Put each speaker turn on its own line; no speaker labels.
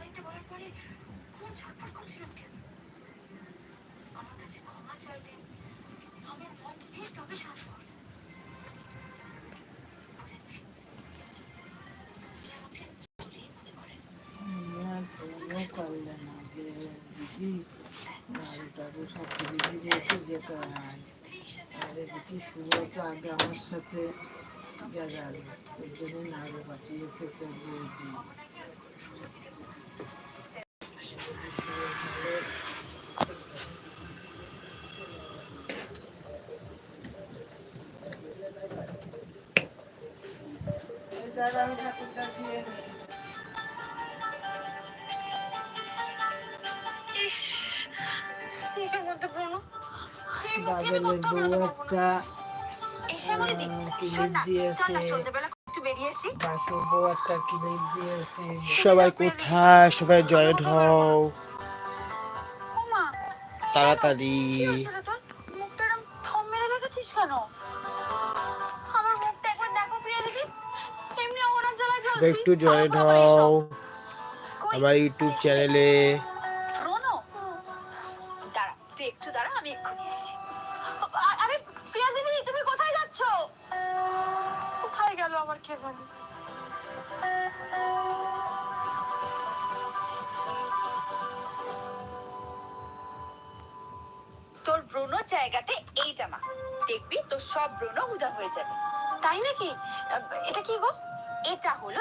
ওনাকে
বলার পরে কোনো ছটফট করছিলাম কেন? আমার কাছে ক্ষমা চাইলেন আমার মন নিয়ে তবে শান্ত হলেন বুঝেছি।
আর কোনো করলে না যে দিদি দিদি এসে যেতে হয়।
স্ত্রী
দিদি শুরু আগে আমার সাথে গেল ওই জন্য নাড়ে পাঠিয়েছে তো দিদি
কোনো
দাঁড়াও ঠাকুরটা দিয়ে বাদলের বউ একটা
এসে বলে দিক
আহ,
শোন না
ক্লিপ
চল না
দিয়েছে
একটু বেরিয়ে আসি।
সবাই কোথায়? সবাই জয়েন্ট হও
মা
তাড়াতাড়ি। একটু জয়েন্ট হও? আমার ইউটিউব চ্যানেলে
দাঁড়া তুই একটু দাঁড়া আমি এক্ষুনি আসছি। আ- আরে প্রিয়া দিদি তুমি কোথায় যাচ্ছ? কে জানি। তোর ব্রণ জায়গাতে এইটা মা। দেখবি তোর সব ব্রণ উদা হয়ে যাবে। তাই নাকি? এটা কি গো? এটা হলো